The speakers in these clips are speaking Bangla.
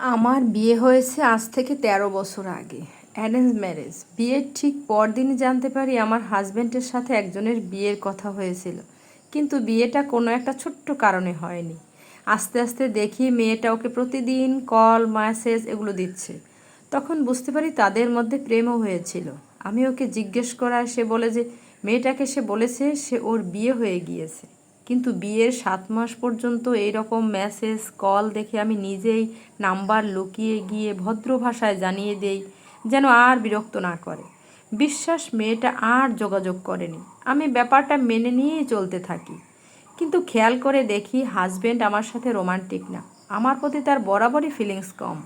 আমার বিয়ে হয়েছে আজ থেকে তেরো বছর আগে। Arrange marriage. বিয়ের ঠিক পরদিনই জানতে পারি আমার হাজব্যান্ডের সাথে একজনের বিয়ের কথা হয়েছিল। কিন্তু বিয়েটা কোনো একটা ছোট্ট কারণে হয়নি। আস্তে আস্তে দেখি মেয়েটা ওকে প্রতিদিন কল, মেসেজ এগুলো দিচ্ছে। তখন বুঝতে পারি তাদের মধ্যে প্রেমও হয়েছিল। আমি ওকে জিজ্ঞেস করায় সে বলে যে, মেয়েটাকে সে বলেছে সে ওর বিয়ে হয়ে গিয়েছে। কিন্তু বিয়ের সাত মাস পর্যন্ত এই রকম মেসেজ কল দেখে আমি নিজেই নাম্বার লুকিয়ে গিয়ে ভদ্র ভাষায় জানিয়ে দেই যেন আর বিরক্ত না করে। বিশ্বাস, মেয়েটা আর যোগাযোগ করেনি। আমি ব্যাপারটা মেনে নিয়েই চলতে থাকি। কিন্তু খেয়াল করে দেখি হাজবেন্ড আমার সাথে রোমান্টিক না। আমার প্রতি তার বরাবরই ফিলিংস কম।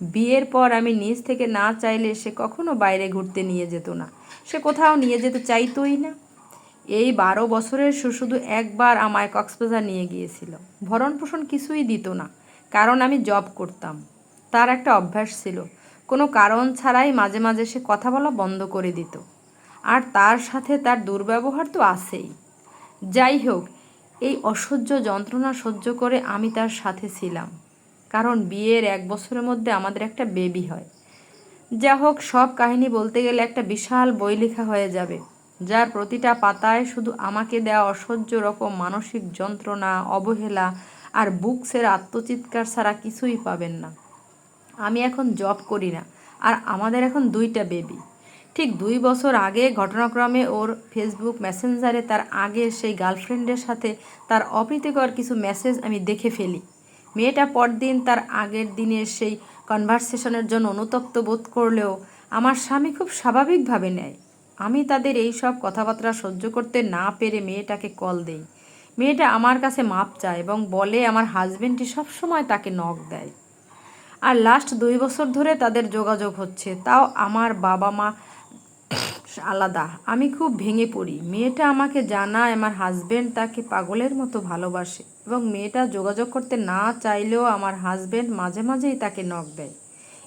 বিয়ের পর আমি নিজ থেকে না চাইলে সে কখনো বাইরে ঘুরতে নিয়ে যেত না। সে কোথাও নিয়ে যেতে চাইতোই না। এই বারো বছরের শুধু একবার আমায় কক্সবাজার নিয়ে গিয়েছিল। ভরণ পোষণ কিছুই দিত না, কারণ আমি জব করতাম। তার একটা অভ্যাস ছিল, কোনো কারণ ছাড়াই মাঝে মাঝে সে কথা বলা বন্ধ করে দিত। আর তার সাথে তার দুর্ব্যবহার তো আছেই। যাই হোক, এই অসহ্য যন্ত্রণা সহ্য করে আমি তার সাথে ছিলাম, কারণ বিয়ের এক বছরের মধ্যে আমাদের একটা বেবি হয়। যা হোক, সব কাহিনী বলতে গেলে একটা বিশাল বই লেখা হয়ে যাবে। যার প্রতিটা পাতায় শুধু আমাকে দেওয়া অসহ্য রকম মানসিক যন্ত্রণা, অবহেলা আর বুকসের আত্মচিৎকার ছাড়া কিছুই পাবেন না। আমি এখন জব করি না। আর আমাদের এখন দুইটা বেবি। ঠিক দুই বছর আগে ঘটনাক্রমে ওর ফেসবুক মেসেঞ্জারে তার আগের সেই গার্লফ্রেন্ডের সাথে তার অপ্রীতিকর কিছু মেসেজ আমি দেখে ফেলি। মেয়েটা পরদিন তার আগের দিনের সেই কনভারসেশনের জন্য অনুতপ্ত বোধ করলেও আমার স্বামী খুব স্বাভাবিকভাবে নেয়। আমি তাদের এই সব কথাবার্তা সহ্য করতে না পেরে মেয়েটাকে কল দেই। মেয়েটা আমার কাছে মাপ চায় এবং বলে আমার হাজবেন্ডটি সবসময় তাকে নখ দেয়। আর লাস্ট দুই বছর ধরে তাদের যোগাযোগ হচ্ছে। তাও আমার বাবা মা আলাদা। আমি খুব ভেঙে পড়ি। মেয়েটা আমাকে জানায় আমার হাজবেন্ড তাকে পাগলের মতো ভালোবাসে এবং মেয়েটা যোগাযোগ করতে না চাইলেও আমার হাজবেন্ড মাঝে মাঝেই তাকে নখ দেয়।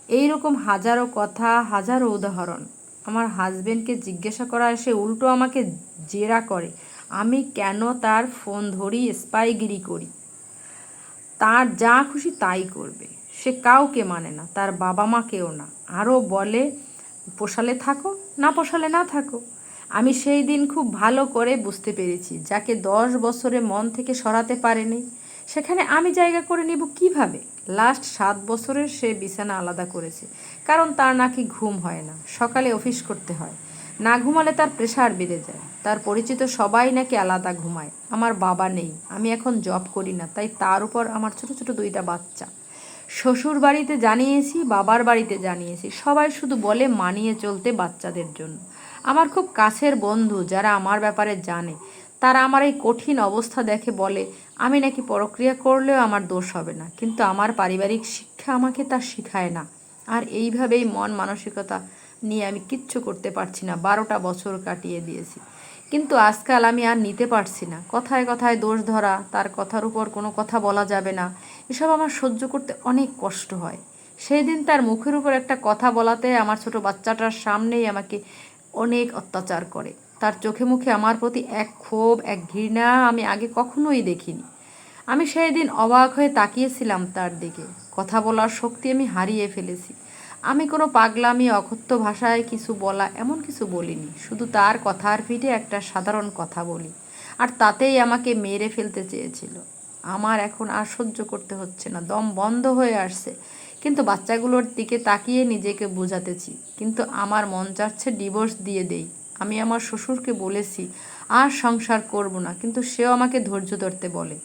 এই রকম হাজারো কথা, হাজারো উদাহরণ। আমার হাজবেন্ডকে জিজ্ঞাসা করা সে উল্টো আমাকে জেরা করে, আমি কেন তার ফোন ধরি স্পাইগিরি করি? তার যা খুশি তাই করবে। সে কাউকে মানে না, তার বাবা মাকেও না। আরও বলে, পোষালে থাকো, না পোষালে না থাকো। আমি সেই দিন খুব ভালো করে বুঝতে পেরেছি, যাকে দশ বছরে মন থেকে সরাতে পারেনি। সেখানে আমি জায়গা করে নেব কীভাবে? লাস্ট সাত বছরের সে বিছানা আলাদা করেছে। কারণ তার নাকি ঘুম হয় না, সকালে অফিস করতে হয়। না ঘুমালে তার প্রেশার বেড়ে যায়। তার পরিচিত সবাই নাকি আলাদা ঘুমায়। আমার বাবা নেই, আমি এখন জব করি না, তাই তার উপর আমার ছোট ছোট দুইটা বাচ্চা। শ্বশুর বাড়িতে জানিয়েছি, বাবার বাড়িতে জানিয়েছি। সবাই শুধু বলে মানিয়ে চলতে বাচ্চাদের জন্য। আমার খুব কাছের বন্ধু যারা আমার ব্যাপারে জানে। তারা আমার এই কঠিন অবস্থা দেখে বলে, আমি নাকি পরক্রিয়া করলেও আমার দোষ হবে না, কিন্তু আমার পারিবারিক শিক্ষা আমাকে তা শিখায় না। আর এইভাবেই মন মানসিকতা নিয়ে আমি কিচ্ছু করতে পারছি না, বারোটা বছর কাটিয়ে দিয়েছি। কিন্তু আজকাল আমি আর নিতে পারছি না। কথায় কথায় দোষ ধরা, তার কথার উপর কোনো কথা বলা যাবে না, এসব আমার সহ্য করতে অনেক কষ্ট হয়। সেই দিন তার মুখের উপর একটা কথা বলাতে আমার ছোট বাচ্চাটার সামনেই আমাকে অনেক অত্যাচার করে। তার চোখে মুখে আমার প্রতি এক ক্ষোভ, এক ঘৃণা আমি আগে কখনোই দেখিনি। আমি সেই দিন অবাক হয়ে তাকিয়েছিলাম তার দিকে। কথা বলার শক্তি আমি হারিয়ে ফেলেছি। আমি কোনো পাগলামি, অকথ্য ভাষায় কিছু বলা, এমন কিছু বলিনি। শুধু তার কথার পিঠে একটা সাধারণ কথা বলি। আর তাতেই আমাকে মেরে ফেলতে চেয়েছিল। আমার এখন আর সহ্য করতে হচ্ছে না। দম বন্ধ হয়ে আসছে। কিন্তু বাচ্চাগুলোর দিকে তাকিয়ে নিজেকে বোঝাতেছি। কিন্তু আমার মন চাচ্ছে ডিভোর্স দিয়ে দেই। আমি আমার শ্বশুরকে বলেছি, আর সংসার করব না। কিন্তু সেও আমাকে ধৈর্য ধরতে বলে,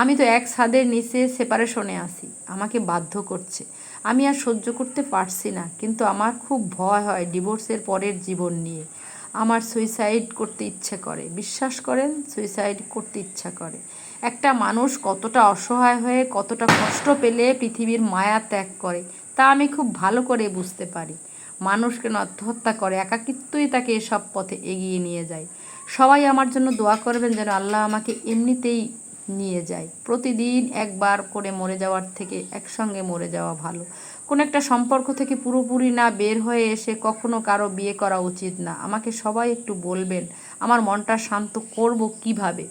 আমি তো এক ছাদের নিচে সেপারেশনে আছি, আমাকে বাধ্য করছে। আমি আর সহ্য করতে পারছি না, কিন্তু আমার খুব ভয় হয় ডিভোর্সের পরের জীবন নিয়ে। আমার সুইসাইড করতে ইচ্ছে করে। বিশ্বাস করেন সুইসাইড করতে ইচ্ছা করে। একটা মানুষ কতটা অসহায় হয়ে কতটা কষ্ট পেলে পৃথিবীর মায়া ত্যাগ করে, তা আমি খুব ভালো করে বুঝতে পারি। মানুষ কেন আত্মহত্যা করে? একাকিত্বই তাকে এসব পথে এগিয়ে নিয়ে যায়। সবাই আমার জন্য দোয়া করবেন যেন আল্লাহ আমাকে এমনিতেই নিয়ে যায়। প্রতিদিন একবার করে মরে যাওয়ার থেকে একসঙ্গে মরে যাওয়া ভালো। কোনো একটা সম্পর্ক থেকে পুরোপুরি না বের হয়ে এসে কখনো কারও বিয়ে করা উচিত না। আমাকে সবাই একটু বলবেন, আমার মনটা শান্ত করব কীভাবে?